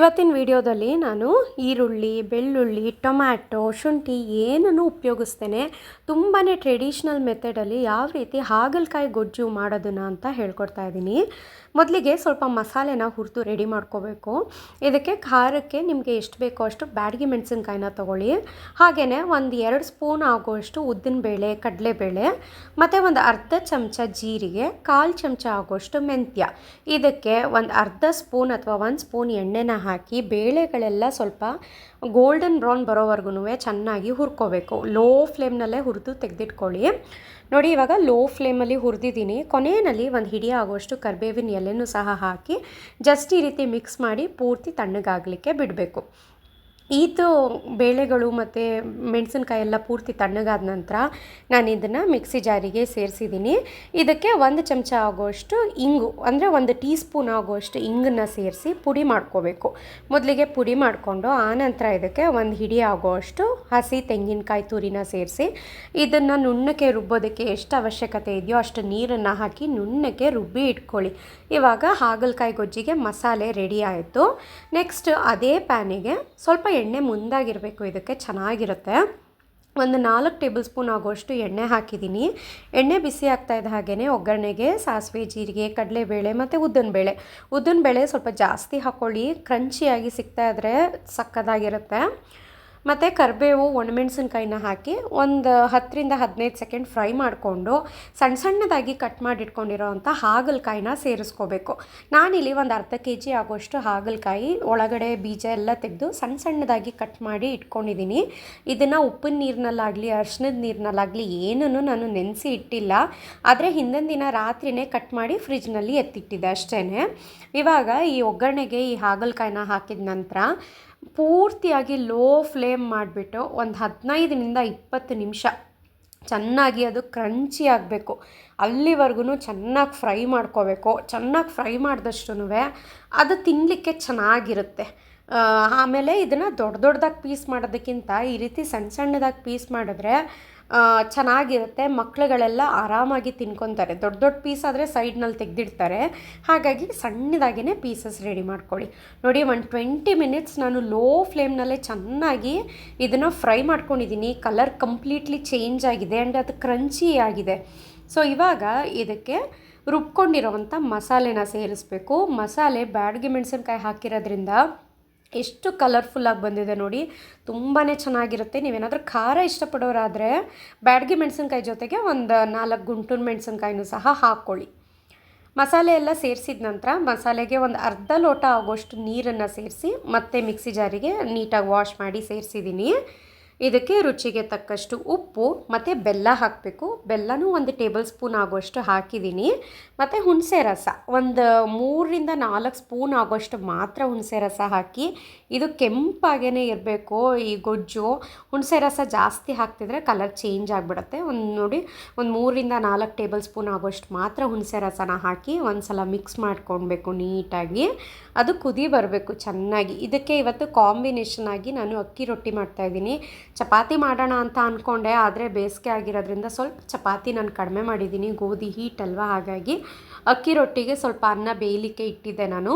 ಇವತ್ತಿನ ವಿಡಿಯೋದಲ್ಲಿ ನಾನು ಈರುಳ್ಳಿ, ಬೆಳ್ಳುಳ್ಳಿ, ಟೊಮ್ಯಾಟೊ, ಶುಂಠಿ ಏನನ್ನು ಉಪಯೋಗಿಸ್ತೇನೆ ತುಂಬಾ ಟ್ರೆಡಿಷ್ನಲ್ ಮೆಥಡಲ್ಲಿ ಯಾವ ರೀತಿ ಹಾಗಲಕಾಯಿ ಗೊಜ್ಜು ಮಾಡೋದನ್ನು ಅಂತ ಹೇಳ್ಕೊಡ್ತಾ ಇದ್ದೀನಿ. ಮೊದಲಿಗೆ ಸ್ವಲ್ಪ ಮಸಾಲೆನ ಹುರಿದು ರೆಡಿ ಮಾಡ್ಕೋಬೇಕು. ಇದಕ್ಕೆ ಖಾರಕ್ಕೆ ನಿಮಗೆ ಎಷ್ಟು ಬೇಕೋ ಅಷ್ಟು ಬ್ಯಾಡಗಿ ಮೆಣಸಿನ್ಕಾಯಿನ ತೊಗೊಳ್ಳಿ. ಹಾಗೆಯೇ ಒಂದು ಎರಡು ಸ್ಪೂನ್ ಆಗುವಷ್ಟು ಉದ್ದಿನಬೇಳೆ ಕಡಲೆಬೇಳೆ, ಮತ್ತು ಒಂದು ಅರ್ಧ ಚಮಚ ಜೀರಿಗೆ, ಕಾಲು ಚಮಚ ಆಗೋಷ್ಟು ಮೆಂತ್ಯ. ಇದಕ್ಕೆ ಒಂದು ಅರ್ಧ ಸ್ಪೂನ್ ಅಥವಾ ಒಂದು ಸ್ಪೂನ್ ಎಣ್ಣೆನ ಹಾಕಿ ಬೇಳೆಗಳೆಲ್ಲ ಸ್ವಲ್ಪ ಗೋಲ್ಡನ್ ಬ್ರೌನ್ ಬರೋವರೆಗೂ ಚೆನ್ನಾಗಿ ಹುರ್ಕೋಬೇಕು. ಲೋ ಫ್ಲೇಮ್ನಲ್ಲೇ ಹುರಿದು ತೆಗೆದಿಟ್ಕೊಳ್ಳಿ. ನೋಡಿ, ಇವಾಗ ಲೋ ಫ್ಲೇಮಲ್ಲಿ ಹುರಿದಿದ್ದೀನಿ. ಕೊನೆಯಲ್ಲಿ ಒಂದು ಹಿಡಿ ಆಗುವಷ್ಟು ಕರಿಬೇವಿನ ಎಲೆನೂ ಸಹ ಹಾಕಿ ಜಸ್ಟ್ ಈ ರೀತಿ ಮಿಕ್ಸ್ ಮಾಡಿ ಪೂರ್ತಿ ತಣ್ಣಗಾಗಲಿಕ್ಕೆ ಬಿಡಬೇಕು. ಇದು ಬೇಳೆಗಳು ಮತ್ತು ಮೆಣಸಿನ್ಕಾಯಿ ಎಲ್ಲ ಪೂರ್ತಿ ತಣ್ಣಗಾದ ನಂತರ ನಾನು ಇದನ್ನು ಮಿಕ್ಸಿ ಜಾರಿಗೆ ಸೇರಿಸಿದ್ದೀನಿ. ಇದಕ್ಕೆ ಒಂದು ಚಮಚ ಆಗುವಷ್ಟು ಇಂಗು, ಅಂದರೆ ಒಂದು ಟೀ ಸ್ಪೂನ್ ಆಗುವಷ್ಟು ಇಂಗನ್ನು ಸೇರಿಸಿ ಪುಡಿ ಮಾಡ್ಕೋಬೇಕು. ಮೊದಲಿಗೆ ಪುಡಿ ಮಾಡಿಕೊಂಡು ಆನಂತರ ಇದಕ್ಕೆ ಒಂದು ಹಿಡಿ ಆಗುವಷ್ಟು ಹಸಿ ತೆಂಗಿನಕಾಯಿ ತುರಿನ ಸೇರಿಸಿ ಇದನ್ನು ನುಣ್ಣಕ್ಕೆ ರುಬ್ಬೋದಕ್ಕೆ ಎಷ್ಟು ಅವಶ್ಯಕತೆ ಇದೆಯೋ ಅಷ್ಟು ನೀರನ್ನು ಹಾಕಿ ನುಣ್ಣಕ್ಕೆ ರುಬ್ಬಿ ಇಟ್ಕೊಳ್ಳಿ. ಇವಾಗ ಹಾಗಲಕಾಯಿ ಗೊಜ್ಜಿಗೆ ಮಸಾಲೆ ರೆಡಿ ಆಯಿತು. ನೆಕ್ಸ್ಟ್ ಅದೇ ಪ್ಯಾನಿಗೆ ಸ್ವಲ್ಪ ಎಣ್ಣೆ ಮುಂದಾಗಿರಬೇಕು, ಇದಕ್ಕೆ ಚೆನ್ನಾಗಿರುತ್ತೆ. ಒಂದು ನಾಲ್ಕು ಟೇಬಲ್ ಸ್ಪೂನ್ ಆಗುವಷ್ಟು ಎಣ್ಣೆ ಹಾಕಿದ್ದೀನಿ. ಎಣ್ಣೆ ಬಿಸಿ ಆಗ್ತಾ ಇದ್ದ ಹಾಗೆಯೇ ಒಗ್ಗರಣೆಗೆ, ಸಾಸಿವೆ, ಜೀರಿಗೆ, ಕಡಲೆಬೇಳೆ ಮತ್ತು ಉದ್ದಿನಬೇಳೆ. ಉದ್ದಿನಬೇಳೆ ಸ್ವಲ್ಪ ಜಾಸ್ತಿ ಹಾಕ್ಕೊಳ್ಳಿ ಕ್ರಂಚಿಯಾಗಿ ಸಿಗ್ತಾ ಇದ್ದರೆ ಸಕ್ಕದಾಗಿರುತ್ತೆ ಮತ್ತು ಕರಿಬೇವು, ಒಣಮೆಣಸಿನ್ಕಾಯಿನ ಹಾಕಿ ಒಂದು ಹತ್ತರಿಂದ ಹದಿನೈದು ಸೆಕೆಂಡ್ ಫ್ರೈ ಮಾಡಿಕೊಂಡು ಸಣ್ಣ ಸಣ್ಣದಾಗಿ ಕಟ್ ಮಾಡಿ ಅಂಥ ಹಾಗಲಕಾಯಿನ ಸೇರಿಸ್ಕೋಬೇಕು. ನಾನಿಲ್ಲಿ ಒಂದು ಅರ್ಧ ಕೆ ಜಿ ಆಗೋಷ್ಟು ಹಾಗಲಕಾಯಿ ಒಳಗಡೆ ಬೀಜ ಎಲ್ಲ ತೆಗೆದು ಸಣ್ಣ ಸಣ್ಣದಾಗಿ ಕಟ್ ಮಾಡಿ ಇಟ್ಕೊಂಡಿದ್ದೀನಿ ಇದನ್ನು ಉಪ್ಪಿನ ನೀರಿನಲ್ಲಾಗಲಿ ಅರ್ಶಿನದ ನೀರಿನಲ್ಲಾಗಲಿ ಏನನ್ನು ನಾನು ನೆನೆಸಿ ಇಟ್ಟಿಲ್ಲ. ಆದರೆ ಹಿಂದಿನ ದಿನ ರಾತ್ರಿನೇ ಕಟ್ ಮಾಡಿ ಫ್ರಿಜ್ನಲ್ಲಿ ಎತ್ತಿಟ್ಟಿದ್ದೆ ಅಷ್ಟೇ ಇವಾಗ ಈ ಒಗ್ಗರಣೆಗೆ ಈ ಹಾಗಲಕಾಯಿನ ಹಾಕಿದ ನಂತರ ಪೂರ್ತಿಯಾಗಿ ಲೋ ಫ್ಲೇಮ್ ಮಾಡಿಬಿಟ್ಟು ಒಂದು ಹದಿನೈದರಿಂದ ಇಪ್ಪತ್ತು ನಿಮಿಷ ಚೆನ್ನಾಗಿ ಅದು ಕ್ರಂಚಿ ಆಗಬೇಕು. ಅಲ್ಲಿವರೆಗೂ ಚೆನ್ನಾಗಿ ಫ್ರೈ ಮಾಡ್ಕೋಬೇಕು. ಚೆನ್ನಾಗಿ ಫ್ರೈ ಮಾಡಿದಷ್ಟು ಅದು ತಿನ್ನಲಿಕ್ಕೆ ಚೆನ್ನಾಗಿರುತ್ತೆ. ಆಮೇಲೆ ಇದನ್ನು ದೊಡ್ಡ ದೊಡ್ಡದಾಗಿ ಪೀಸ್ ಮಾಡೋದಕ್ಕಿಂತ ಈ ರೀತಿ ಸಣ್ಣ ಸಣ್ಣದಾಗಿ ಪೀಸ್ ಮಾಡಿದ್ರೆ ಚೆನ್ನಾಗಿರುತ್ತೆ. ಮಕ್ಳುಗಳೆಲ್ಲ ಆರಾಮಾಗಿ ತಿನ್ಕೊತಾರೆ. ದೊಡ್ಡ ದೊಡ್ಡ ಪೀಸ್ ಆದರೆ ಸೈಡ್ನಲ್ಲಿ ತೆಗೆದಿಡ್ತಾರೆ. ಹಾಗಾಗಿ ಸಣ್ಣದಾಗಿಯೇ ಪೀಸಸ್ ರೆಡಿ ಮಾಡ್ಕೊಳ್ಳಿ. ನೋಡಿ, ಒಂದು ಟ್ವೆಂಟಿ ಮಿನಿಟ್ಸ್ ನಾನು ಲೋ ಫ್ಲೇಮ್ನಲ್ಲೇ ಚೆನ್ನಾಗಿ ಇದನ್ನು ಫ್ರೈ ಮಾಡ್ಕೊಂಡಿದ್ದೀನಿ. ಕಲರ್ ಕಂಪ್ಲೀಟ್ಲಿ ಚೇಂಜ್ ಆಗಿದೆ ಆ್ಯಂಡ್ ಅದು ಕ್ರಂಚಿ ಆಗಿದೆ. ಸೊ, ಇವಾಗ ಇದಕ್ಕೆ ರುಬ್ಕೊಂಡಿರೋವಂಥ ಮಸಾಲೆನ ಸೇರಿಸ್ಬೇಕು. ಮಸಾಲೆ ಬ್ಯಾಡಗಿ ಮೆಣಸಿನ್ಕಾಯಿ ಹಾಕಿರೋದ್ರಿಂದ ಎಷ್ಟು ಕಲರ್ಫುಲ್ಲಾಗಿ ಬಂದಿದೆ ನೋಡಿ. ತುಂಬಾ ಚೆನ್ನಾಗಿರುತ್ತೆ. ನೀವೇನಾದರೂ ಖಾರ ಇಷ್ಟಪಡೋರಾದರೆ ಬ್ಯಾಡಗಿ ಮೆಣಸಿನ್ಕಾಯಿ ಜೊತೆಗೆ ಒಂದು ನಾಲ್ಕು ಗುಂಟೂರು ಮೆಣಸಿನ್ಕಾಯಿನೂ ಸಹ ಹಾಕ್ಕೊಳ್ಳಿ ಮಸಾಲೆ ಎಲ್ಲ ಸೇರಿಸಿದ ನಂತರ ಮಸಾಲೆಗೆ ಒಂದು ಅರ್ಧ ಲೋಟ ಆಗೋಷ್ಟು ನೀರನ್ನು ಸೇರಿಸಿ ಮತ್ತೆ ಮಿಕ್ಸಿ ಜಾರಿಗೆ ನೀಟಾಗಿ ವಾಶ್ ಮಾಡಿ ಸೇರಿಸಿದ್ದೀನಿ. ಇದಕ್ಕೆ ರುಚಿಗೆ ತಕ್ಕಷ್ಟು ಉಪ್ಪು ಮತ್ತು ಬೆಲ್ಲ ಹಾಕಬೇಕು. ಬೆಲ್ಲನೂ ಒಂದು ಟೇಬಲ್ ಸ್ಪೂನ್ ಆಗುವಷ್ಟು ಹಾಕಿದ್ದೀನಿ. ಮತ್ತು ಹುಣಸೆ ರಸ, ಒಂದು ಮೂರರಿಂದ ನಾಲ್ಕು ಸ್ಪೂನ್ ಆಗುವಷ್ಟು ಮಾತ್ರ ಹುಣಸೆ ರಸ ಹಾಕಿ, ಇದು ಕೆಂಪಾಗೇ ಇರಬೇಕು. ಈ ಗೊಜ್ಜು, ಹುಣಸೆ ರಸ ಜಾಸ್ತಿ ಹಾಕ್ತಿದ್ರೆ ಕಲರ್ ಚೇಂಜ್ ಆಗಿಬಿಡುತ್ತೆ. ಒಂದು ನೋಡಿ, ಒಂದು ಮೂರರಿಂದ ನಾಲ್ಕು ಟೇಬಲ್ ಸ್ಪೂನ್ ಆಗುವಷ್ಟು ಮಾತ್ರ ಹುಣಸೆ ರಸನ ಹಾಕಿ ಒಂದು ಸಲ ಮಿಕ್ಸ್ ಮಾಡ್ಕೊಳ್ಬೇಕು ನೀಟಾಗಿ. ಅದು ಕುದಿ ಬರಬೇಕು ಚೆನ್ನಾಗಿ. ಇದಕ್ಕೆ ಇವತ್ತು ಕಾಂಬಿನೇಷನ್ ಆಗಿ ನಾನು ಅಕ್ಕಿ ರೊಟ್ಟಿ ಮಾಡ್ತಾಯಿದ್ದೀನಿ ಚಪಾತಿ ಮಾಡೋಣ ಅಂತ ಅಂದ್ಕೊಂಡೆ, ಆದರೆ ಬೇಸಿಗೆ ಆಗಿರೋದ್ರಿಂದ ಸ್ವಲ್ಪ ಚಪಾತಿ ನಾನು ಕಡಿಮೆ ಮಾಡಿದ್ದೀನಿ, ಗೋಧಿ, ಹೀಟ್ ಅಲ್ವಾ? ಹಾಗಾಗಿ ಅಕ್ಕಿ ರೊಟ್ಟಿಗೆ ಸ್ವಲ್ಪ ಅನ್ನ ಬೇಯಲಿಕ್ಕೆ ಇಟ್ಟಿದ್ದೆ ನಾನು.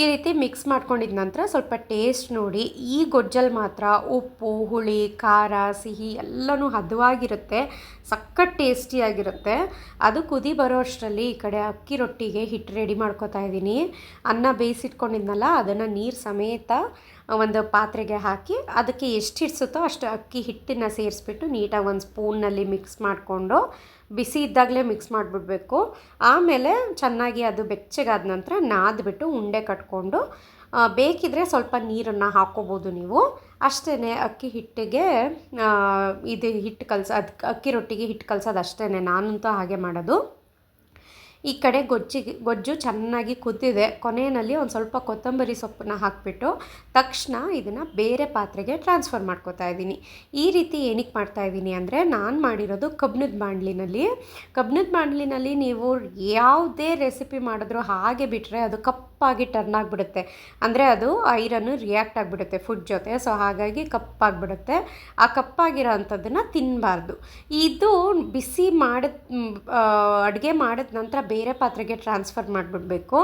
ಈ ರೀತಿ ಮಿಕ್ಸ್ ಮಾಡ್ಕೊಂಡಿದ ನಂತರ ಸ್ವಲ್ಪ ಟೇಸ್ಟ್ ನೋಡಿ, ಈ ಗೊಜ್ಜಲ್ಲಿ ಮಾತ್ರ ಉಪ್ಪು, ಹುಳಿ, ಖಾರ, ಸಿಹಿ ಎಲ್ಲನೂ ಹದವಾಗಿರುತ್ತೆ, ಸಖತ್ ಟೇಸ್ಟಿಯಾಗಿರುತ್ತೆ ಅದು ಕುದಿ ಬರೋ ಅಷ್ಟರಲ್ಲಿ ಈ ಕಡೆ ಅಕ್ಕಿ ರೊಟ್ಟಿಗೆ ಹಿಟ್ಟು ರೆಡಿ ಮಾಡ್ಕೋತಾ ಇದ್ದೀನಿ. ಅನ್ನ ಬೇಯಿಸಿಟ್ಕೊಂಡಿದ್ನಲ್ಲ, ಅದನ್ನು ನೀರು ಸಮೇತ ಒಂದು ಪಾತ್ರೆಗೆ ಹಾಕಿ ಅದಕ್ಕೆ ಎಷ್ಟು ಹಿಡಿಸುತ್ತೋ ಅಷ್ಟು ಅಕ್ಕಿ ಹಿಟ್ಟನ್ನು ಸೇರಿಸ್ಬಿಟ್ಟು ನೀಟಾಗಿ ಒಂದು ಸ್ಪೂನ್ನಲ್ಲಿ ಮಿಕ್ಸ್ ಮಾಡಿಕೊಂಡು ಬಿಸಿ ಇದ್ದಾಗಲೇ ಮಿಕ್ಸ್ ಮಾಡಿಬಿಡ್ಬೇಕು. ಆಮೇಲೆ ಚೆನ್ನಾಗಿ ಅದು ಬೆಚ್ಚಗಾದ ನಂತರ ನಾದ್ಬಿಟ್ಟು ಉಂಡೆ ಕಟ್ಕೊಂಡು ಬೇಕಿದ್ರೆ ಸ್ವಲ್ಪ ನೀರನ್ನು ಹಾಕ್ಕೋಬೋದು ನೀವು. ಅಷ್ಟೇ ಅಕ್ಕಿ ಹಿಟ್ಟಿಗೆ ಇದು ಹಿಟ್ಟು ಕಲಸ, ಅದು, ಅಕ್ಕಿ ರೊಟ್ಟಿಗೆ ಹಿಟ್ಟು ಕಲ್ಸೋದು ಅಷ್ಟೇ ನಾನಂತೂ ಹಾಗೆ ಮಾಡೋದು. ಈ ಕಡೆ ಗೊಜ್ಜಿಗೆ ಗೊಜ್ಜು ಚೆನ್ನಾಗಿ ಕುದ್ದಿದೆ. ಕೊನೆಯಲ್ಲಿ ಒಂದು ಸ್ವಲ್ಪ ಕೊತ್ತಂಬರಿ ಸೊಪ್ಪನ್ನ ಹಾಕಿಬಿಟ್ಟು ತಕ್ಷಣ ಇದನ್ನು ಬೇರೆ ಪಾತ್ರೆಗೆ ಟ್ರಾನ್ಸ್ಫರ್ ಮಾಡ್ಕೋತಾ ಇದ್ದೀನಿ. ಈ ರೀತಿ ಏನಕ್ಕೆ ಮಾಡ್ತಾ ಇದ್ದೀನಿ ಅಂದರೆ ನಾನು ಮಾಡಿರೋದು ಕಬ್ಬಿಣದ ಬಾಣಲಿನಲ್ಲಿ. ಕಬ್ಬಿಣದ ಬಾಣಲಿನಲ್ಲಿ ನೀವು ಯಾವುದೇ ರೆಸಿಪಿ ಮಾಡಿದ್ರು ಹಾಗೆ ಬಿಟ್ಟರೆ ಅದು ಕಪ್ಪಾಗಿ ಟರ್ನ್ ಆಗಿಬಿಡುತ್ತೆ. ಅಂದರೆ ಅದು ಐರನ್ನು ರಿಯಾಕ್ಟ್ ಆಗಿಬಿಡುತ್ತೆ ಫುಡ್ ಜೊತೆ. ಸೊ ಹಾಗಾಗಿ ಕಪ್ಪಾಗಿಬಿಡುತ್ತೆ. ಆ ಕಪ್ಪಾಗಿರೋ ಅಂಥದ್ದನ್ನು ತಿನ್ನಬಾರ್ದು ಇದು ಬಿಸಿ ಮಾಡಿದ ಅಡುಗೆ ಮಾಡಿದ ನಂತರ ಬೇರೆ ಪಾತ್ರೆಗೆ ಟ್ರಾನ್ಸ್ಫರ್ ಮಾಡಿಬಿಡ್ಬೇಕು.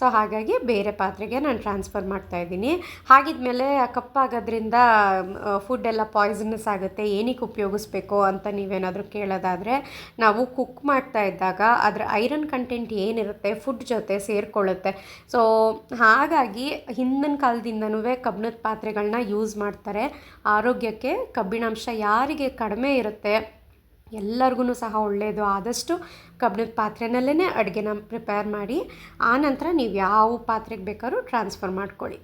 ಸೊ ಹಾಗಾಗಿ ಬೇರೆ ಪಾತ್ರೆಗೆ ನಾನು ಟ್ರಾನ್ಸ್ಫರ್ ಮಾಡ್ತಾ ಇದ್ದೀನಿ. ಹಾಗಿದ್ಮೇಲೆ ಕಪ್ಪಾಗೋದ್ರಿಂದ ಫುಡ್ ಎಲ್ಲ ಪಾಯ್ಸನಸ್ ಆಗುತ್ತೆ. ಏನಕ್ಕೆ ಉಪಯೋಗಿಸ್ಬೇಕು ಅಂತ ನೀವೇನಾದರೂ ಕೇಳೋದಾದರೆ, ನಾವು ಕುಕ್ ಮಾಡ್ತಾ ಇದ್ದಾಗ ಅದರ ಐರನ್ ಕಂಟೆಂಟ್ ಏನಿರುತ್ತೆ ಫುಡ್ ಜೊತೆ ಸೇರಿಕೊಳ್ಳುತ್ತೆ. ಸೊ ಹಾಗಾಗಿ ಹಿಂದಿನ ಕಾಲದಿಂದನೂ ಕಬ್ಬಿಣದ ಪಾತ್ರೆಗಳನ್ನ ಯೂಸ್ ಮಾಡ್ತಾರೆ. ಆರೋಗ್ಯಕ್ಕೆ ಕಬ್ಬಿಣಾಂಶ ಯಾರಿಗೆ ಕಡಿಮೆ ಇರುತ್ತೆ ಎಲ್ಲರಿಗೂ ಸಹ ಒಳ್ಳೆಯದು ಆದಷ್ಟು ಕಬ್ಬಿಣದ ಪಾತ್ರೆಯಲ್ಲೇ ಅಡುಗೆನ ಪ್ರಿಪೇರ್ ಮಾಡಿ ಆನಂತರ ನೀವು ಯಾವ ಪಾತ್ರೆಗೆ ಬೇಕಾದ್ರೂ ಟ್ರಾನ್ಸ್ಫರ್ ಮಾಡ್ಕೊಳ್ಳಿ.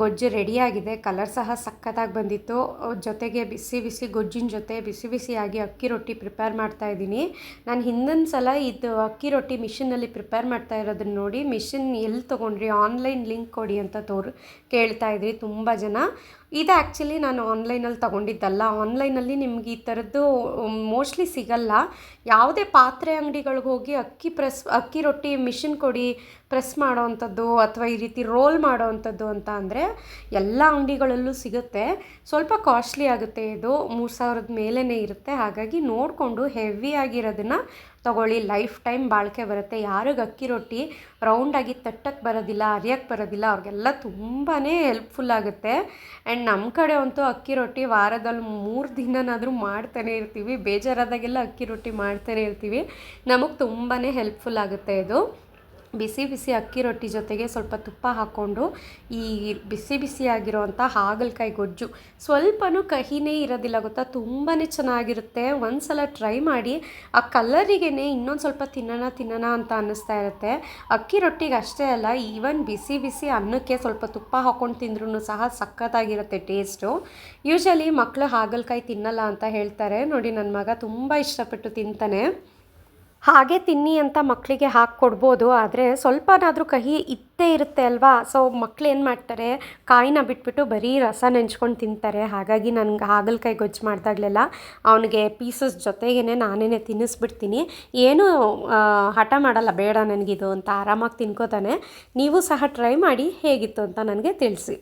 ಗೊಜ್ಜು ರೆಡಿಯಾಗಿದೆ ಕಲರ್ ಸಹ ಸಖತ್ತಾಗಿ ಬಂದಿತ್ತು. ಜೊತೆಗೆ ಬಿಸಿ ಬಿಸಿ ಗೊಜ್ಜಿನ ಜೊತೆ ಬಿಸಿ ಬಿಸಿಯಾಗಿ ಅಕ್ಕಿ ರೊಟ್ಟಿ ಪ್ರಿಪೇರ್ ಮಾಡ್ತಾ ಇದ್ದೀನಿ. ನಾನು ಹಿಂದಿನ ಸಲ ಇದು ಅಕ್ಕಿ ರೊಟ್ಟಿ ಮಿಷಿನಲ್ಲಿ ಪ್ರಿಪೇರ್ ಮಾಡ್ತಾ ಇರೋದನ್ನು ನೋಡಿ ಮಿಷಿನ್ ಎಲ್ಲಿ ತೊಗೊಂಡ್ರಿ ಆನ್ಲೈನ್ ಲಿಂಕ್ ಕೊಡಿ ಅಂತ ತೋರು, ಕೇಳ್ತಾ ಇದ್ರಿ. ತುಂಬ ಜನ ಇದು ಆ್ಯಕ್ಚುಲಿ ನಾನು ಆನ್ಲೈನಲ್ಲಿ ತಗೊಂಡಿದ್ದಲ್ಲ. ಆನ್ಲೈನಲ್ಲಿ ನಿಮ್ಗೆ ಈ ಥರದ್ದು ಮೋಸ್ಟ್ಲಿ ಸಿಗಲ್ಲ. ಯಾವುದೇ ಪಾತ್ರೆ ಅಂಗಡಿಗಳಿಗೆ ಹೋಗಿ ಅಕ್ಕಿ ಪ್ರೆಸ್, ಅಕ್ಕಿ ರೊಟ್ಟಿ ಮಿಷಿನ್ ಕೊಡಿ, ಪ್ರೆಸ್ ಮಾಡೋವಂಥದ್ದು ಅಥವಾ ಈ ರೀತಿ ರೋಲ್ ಮಾಡೋವಂಥದ್ದು ಅಂತ ಅಂದರೆ ಎಲ್ಲ ಅಂಗಡಿಗಳಲ್ಲೂ ಸಿಗುತ್ತೆ. ಸ್ವಲ್ಪ ಕಾಸ್ಟ್ಲಿ ಆಗುತ್ತೆ ಇದು. ಮೂರು ಸಾವಿರದ ಮೇಲೇ ಇರುತ್ತೆ. ಹಾಗಾಗಿ ನೋಡಿಕೊಂಡು ಹೆವಿ ಆಗಿರೋದನ್ನು ತಗೊಳ್ಳಿ. ಲೈಫ್ ಟೈಮ್ ಬಾಳಿಕೆ ಬರುತ್ತೆ. ಯಾರಿಗೆ ಅಕ್ಕಿ ರೊಟ್ಟಿ ರೌಂಡಾಗಿ ತಟ್ಟಕ್ಕೆ ಬರೋದಿಲ್ಲ ಅರಿಯಕ್ಕೆ ಬರೋದಿಲ್ಲ, ಅವ್ರಿಗೆಲ್ಲ ತುಂಬಾ ಹೆಲ್ಪ್ಫುಲ್ ಆಗುತ್ತೆ. ಆ್ಯಂಡ್ ನಮ್ಮ ಕಡೆ ಅಂತೂ ಅಕ್ಕಿ ರೊಟ್ಟಿ ವಾರದಲ್ಲಿ ಮೂರು ದಿನನಾದರೂ ಮಾಡ್ತಾನೆ ಇರ್ತೀವಿ. ಬೇಜಾರಾದಾಗೆಲ್ಲ ಅಕ್ಕಿ ರೊಟ್ಟಿ ಮಾಡ್ತಾನೆ ಇರ್ತೀವಿ. ನಮಗೆ ತುಂಬಾ ಹೆಲ್ಪ್ಫುಲ್ ಆಗುತ್ತೆ ಇದು. ಬಿಸಿ ಬಿಸಿ ಅಕ್ಕಿ ರೊಟ್ಟಿ ಜೊತೆಗೆ ಸ್ವಲ್ಪ ತುಪ್ಪ ಹಾಕ್ಕೊಂಡು ಈ ಬಿಸಿ ಬಿಸಿಯಾಗಿರೋವಂಥ ಹಾಗಲಕಾಯಿ ಗೊಜ್ಜು ಸ್ವಲ್ಪನೂ ಕಹಿನೇ ಇರೋದಿಲ್ಲ, ಗೊತ್ತಾ? ತುಂಬಾ ಚೆನ್ನಾಗಿರುತ್ತೆ. ಒಂದು ಸಲ ಟ್ರೈ ಮಾಡಿ. ಆ ಕಲರಿಗೇ ಇನ್ನೊಂದು ಸ್ವಲ್ಪ ತಿನ್ನೋಣ ತಿನ್ನೋಣ ಅಂತ ಅನ್ನಿಸ್ತಾ ಇರುತ್ತೆ. ಅಕ್ಕಿ ರೊಟ್ಟಿಗೆ ಅಷ್ಟೇ ಅಲ್ಲ, ಈವನ್ ಬಿಸಿ ಬಿಸಿ ಅನ್ನಕ್ಕೆ ಸ್ವಲ್ಪ ತುಪ್ಪ ಹಾಕ್ಕೊಂಡು ತಿಂದ್ರೂ ಸಹ ಸಖತ್ತಾಗಿರುತ್ತೆ ಟೇಸ್ಟು. ಯೂಶಲಿ ಮಕ್ಕಳು ಹಾಗಲಕಾಯಿ ತಿನ್ನಲ್ಲ ಅಂತ ಹೇಳ್ತಾರೆ. ನೋಡಿ ನನ್ನ ಮಗ ತುಂಬ ಇಷ್ಟಪಟ್ಟು ತಿಂತಾನೆ. ಹಾಗೆ ತಿನ್ನಿ ಅಂತ ಮಕ್ಕಳಿಗೆ ಹಾಕಿ ಕೊಡ್ಬೋದು, ಆದರೆ ಸ್ವಲ್ಪನಾದರೂ ಕಹಿ ಇತ್ತೇ ಇರುತ್ತೆ ಅಲ್ವಾ? ಸೊ ಮಕ್ಳು ಏನು ಮಾಡ್ತಾರೆ? ಕಾಯಿನ ಬಿಟ್ಬಿಟ್ಟು ಬರೀ ರಸ ನೆಂಚ್ಕೊಂಡು ತಿಂತಾರೆ. ಹಾಗಾಗಿ ನನಗೆ ಹಾಗಲಕಾಯಿ ಗೊಜ್ಜು ಮಾಡಿದಾಗಲೆಲ್ಲ ಅವನಿಗೆ ಪೀಸಸ್ ಜೊತೆಗೇ ನಾನೇ ತಿನ್ನಿಸ್ಬಿಡ್ತೀನಿ. ಏನೂ ಹಠ ಮಾಡಲ್ಲ, ಬೇಡ ನನಗಿದು ಅಂತ ಆರಾಮಾಗಿ ತಿನ್ಕೋತಾನೆ. ನೀವು ಸಹ ಟ್ರೈ ಮಾಡಿ ಹೇಗಿತ್ತು ಅಂತ ನನಗೆ ತಿಳಿಸಿ.